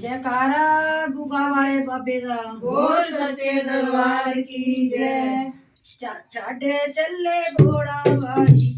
जयकारा गुफा वाले बाबे का बोल सचे दरबार की जय। चाटे चले घोड़ा वाली